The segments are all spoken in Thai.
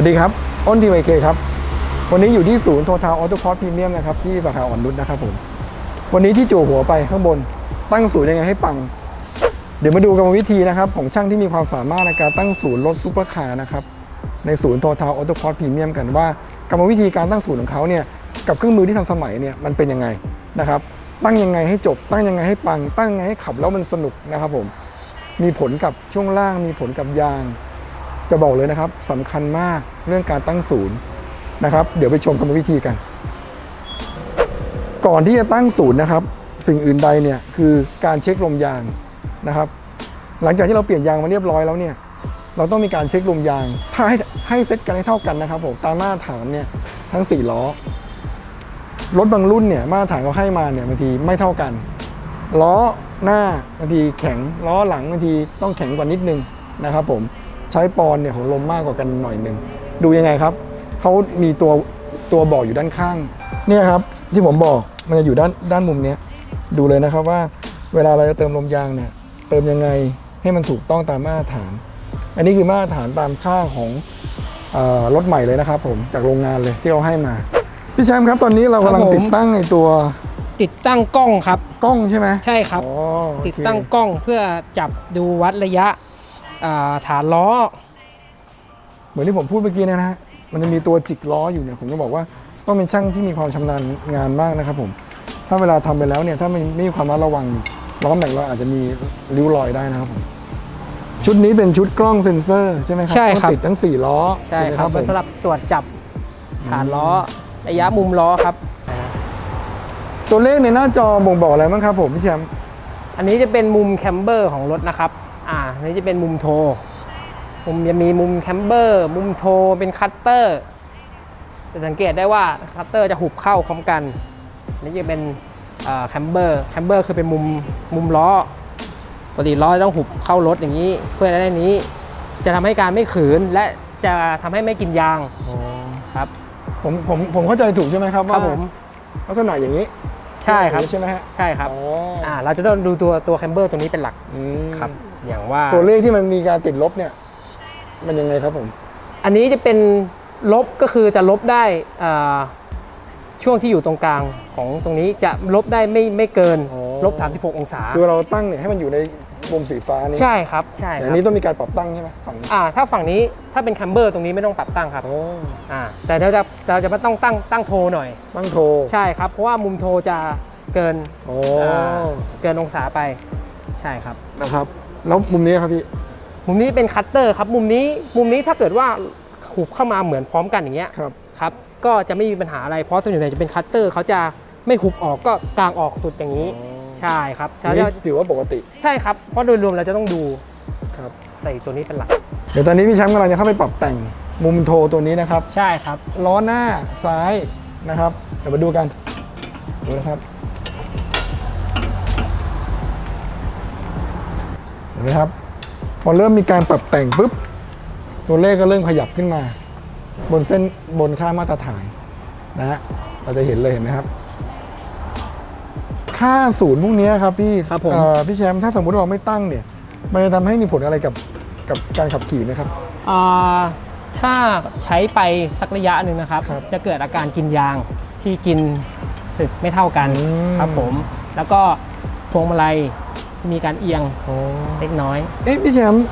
วัสดีครับ อ้นทีไวเคครับ วันนี้อยู่ที่ศูนย์โททาวออโต้คอร์สพรีเมียมนะครับ ที่สาขาอ่อนนุชนะครับผม วันนี้ที่จู่หัวไปข้างบน ตั้งศูนย์ยังไงให้ปัง เดี๋ยวมาดูกรรมวิธีนะครับ ของช่างที่มีความสามารถในการตั้งศูนย์รถซูเปอร์คาร์นะครับ ในศูนย์โททาวออโต้คอร์สพรีเมียมกันว่ากรรมวิธีการตั้งศูนย์ของเขาเนี่ย กับเครื่องมือที่ทันสมัยเนี่ย มันเป็นยังไงนะครับ ตั้งยังไงให้จบ ตั้งยังไงให้ปัง ตั้งยังไงให้ขับแล้วมันสนุกนะครับผม มีผลกับช่วงล่าง มีผลกับยาง จะบอกเลยนะครับสำคัญมากเรื่องการตั้งศูนย์นะครับ เดี๋ยวไปชมกรรมวิธีกัน ก่อนที่จะตั้งศูนย์นะครับ สิ่งอื่นใดเนี่ยคือการเช็คลมยางนะครับ หลังจากที่เราเปลี่ยนยางมาเรียบร้อยแล้วเนี่ยเราต้องมีการเช็คลมยาง ถ้าให้ให้เซตกันให้เท่ากันนะครับผมตามมาตรฐานเนี่ยทั้ง 4 ล้อ รถบางรุ่นเนี่ยมาตรฐานเขาให้มาเนี่ยบางทีไม่เท่ากัน ล้อหน้าบางทีแข็งล้อหลังบางทีต้องแข็งกว่านิดนึงนะครับผม ใช้ปอนด์เนี่ยของลมมากกว่ากันหน่อยหนึ่งดูยังไงครับเขามีตัวตัวบอกอยู่ด้านข้างเนี่ยครับที่ผมบอกมันจะอยู่ด้านด้านมุมเนี้ยดูเลยนะครับว่าเวลาเราจะเติมลมยางเนี่ยเติมยังไงให้มันถูกต้องตามมาตรฐาน อันนี้คือมาตรฐานตามค่าของเออรถใหม่เลยนะครับผมจากโรงงานเลยที่เขาให้มา พี่แชมป์ครับตอนนี้เรากำลังครับผมติดตั้งในตัวติดตั้งกล้องครับ กล้องใช่ไหมใช่ครับอ๋อโอเคติดตั้งกล้องเพื่อจับดูวัดระยะอ่า ฐานล้อ เหมือนที่ผมพูดเมื่อกี้นะฮะมันจะมีตัวจิกล้ออยู่เนี่ยผมก็บอกว่าต้องเป็นช่างที่มีความชำนาญงานมากนะครับผมถ้าเวลาทำไปแล้วเนี่ยถ้าไม่ไม่มีความระมัดระวังล้อแม็กเราอาจจะมีริ้วรอยได้นะครับผมชุดนี้เป็นชุดกล้องเซ็นเซอร์ใช่ไหมครับใช่ครับต้องติดทั้ง 4 ล้อใช่ไหมครับผเป็นมสำหรับตรวจจับฐานล้อระยะมุมล้อครับ ตัวเลขในหน้าจอบ่งบอกอะไรบ้างครับผมพี่แชมป์อันนี้จะเป็นมุมแคมเบอร์ของรถนะครับ อ่าอันนี้จะเป็นมุมโทรมุมจะมีมุมแคมเบอร์ มุมโทรเป็นคัตเตอร์จะสังเกตได้ว่าคัตเตอร์จะหุบเข้าพร้อมกันอัน นี่จะเป็นแคมเบอร์แคมเบอร์คือเป็นมุมมุมล้อปกติล้อต้องหุบเข้ารถอย่างนี้ เพื่อได้นี้ จะทำให้การไม่ขืนและจะทำให้ไม่กินยางครับผมผมผมเข้าใจถูกใช่ไหมครับครัว่าบผมลักษณะอย่างนี้ ใช่ครับใช่ไหมฮะใช่ครับอ๋ออ่าเราจะต้องดูตัวตัวแคมเบอร์ตัวนี้เป็นหลักอืมครับ อย่างว่าตัวเลขที่มันมีการติดลบเนี่ย มันยังไงครับผม อันนี้จะเป็นลบก็คือจะลบได้อ่าช่วงที่อยู่ตรงกลางของตรงนี้จะลบได้ไม่ไม่เกินอ๋อลบ 36 องศา คือเราตั้งเนี่ยให้มันอยู่ในมุมสีฟ้านี่ใช่ครับใช่คแต่รัอับนนี้ต้องมีการปรับตั้งใช่ไหมฝั่งนี้อ่าถ้าฝั่งนี้ถ้าเป็นแคมเบอร์ตรงนี้ไม่ต้องปรับตั้งครับโอ้อ่าแต่เราจะเราจะไม่ต้องตั้งตั้งโทหน่อย ตั้งโทรใช่ครับ เพราะว่ามุมโทจะเกินโอ้อ่าเกินองศาไป ใช่ครับนะครับ แล้วมุมนี้ครับพี่ มุมนี้เป็นคัตเตอร์ครับ มุมนี้มุมนี้ถ้าเกิดว่าหุบเข้ามาเหมือนพร้อมกันอย่างเงี้ยครับครับ ก็จะไม่มีปัญหาอะไรเพราะส่วนใหญ่จะเป็นคัตเตอร์เขาจะไม่หุบออกก็กางออกสุดอย่างนี้ ใช่ครับอันเขานี้จะถือว่าปกติ ใช่ครับเพราะโดยรวมเราจะต้องดูครับใส่ตัวนี้เป็นหลัก เดี๋ยวตอนนี้พี่แชมป์กำลังจะเข้าไปปรับแต่งมุมโทรตัวนี้นะครับ ใช่ครับล้อหน้าซ้ายนะครับเดี๋ยวมาดูกันดูนะครับ เห็นไหมครับพอเริ่มมีการปรับแต่งปุ๊บ ตัวเลขก็เริ่มขยับขึ้นมา บนเส้นบนค่ามาตรฐานนะฮะเราจะเห็นเลยเห็นไหมครับ ค่าศูนย์พวกเนี้ยครับพี่ครับผมเอ่อพี่แชมป์ถ้าสมมุติเราไม่ตั้งเนี่ย มันจะทำให้มีผลอะไรกับกับการขับขี่ไหมครับอ่าถ้าใช้ไปสักระยะหนึ่งนะครับครับจะเกิดอาการกินยางที่กินสึกไม่เท่ากันอืมครับผม แล้วก็พวงมาลัย จะมีการเอียงอ๋อเล็กน้อย เอ๊ะพี่แชมป์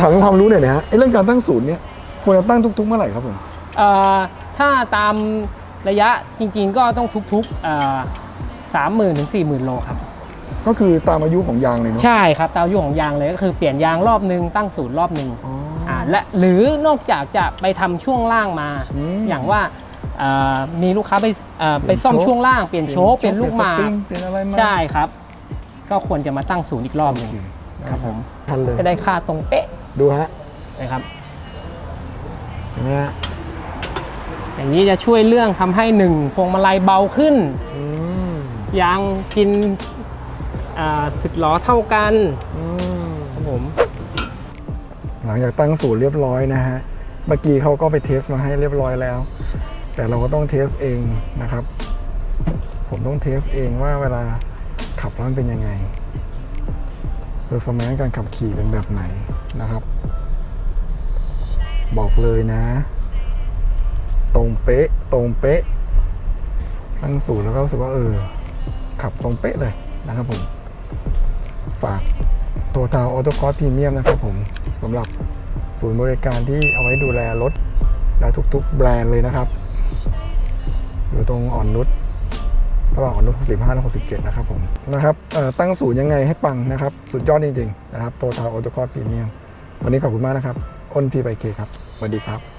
ถามความรู้หน่อยนะฮะไอ้เรื่องการตั้งศูนย์เนี่ยควรจะตั้งทุกๆเมื่อไหร่ครับผมเอ่อถ้าตามระยะจริงๆ ก็ต้องทุกๆสามหมื่นถึงสี่หมื่นโลครับ ก็คือตามอายุของยางเลยเนาะ ใช่ครับ ตามอายุของยางเลยก็คือเปลี่ยนยางรอบหนึ่งตั้งศูนย์รอบหนึ่งอ๋ออ่าและหรือนอกจากจะไปทำช่วงล่างมา อืม อย่างว่าเอ่อมีลูกค้าไปเอ่อไปซ่อมเปลี่ยนโชคช่วงล่างเปลี่ยนโชคเปลี่ยนลูกหมาก เปลี่ยนสปริงเปลี่ยนอะไรมา ใช่ครับ ก็ควรจะมาตั้งศูนย์อีกรอบหนึ่งครับผมทันเลยจะได้ค่าตรงเป๊ะดูฮะนะครับเห็นไหมฮะอย่างนี้จะช่วยเรื่องทำให้หนึ่งพวงมาลัยเบาขึ้นอืมยางกินอ่าสิบล้อเท่ากันอืมครับผม หลังจากตั้งศูนย์เรียบร้อยนะฮะ เมื่อกี้เขาก็ไปเทสมาให้เรียบร้อยแล้ว แต่เราก็ต้องเทสเองนะครับ ผมต้องเทสเองว่าเวลา ขับแล้วมันเป็นยังไงเ e อร์ฟอร์แมนซ์การขับขี่เป็นแบบไหนนะครับ บอกเลยนะ ตรงเป๊ะตรงเป๊ะตั้งศูนย์แล้วก็รู้สึกว่าเออ ขับตรงเป๊ะเลยนะครับผม ฝากตัวทาวออโตคอร์สพรีเมียมนะครับผมสำหรับศูนย์บริการที่เอาไว้ดูแลรถและทุกๆ แบรนด์เลยนะครับ อยู่ตรงอ่อนนุช ระหว่างอ่อนนุช65และ67 นะครับผมนะครับตั้งศูนย์ยังไงให้ปังนะครับ สุดยอดจริง ๆ นะครับโตทาโอโตคอร์สพรีเมียมวันนี้ขอบคุณมากนะครับ อ้นพีไปเคครับสวัสดีครับ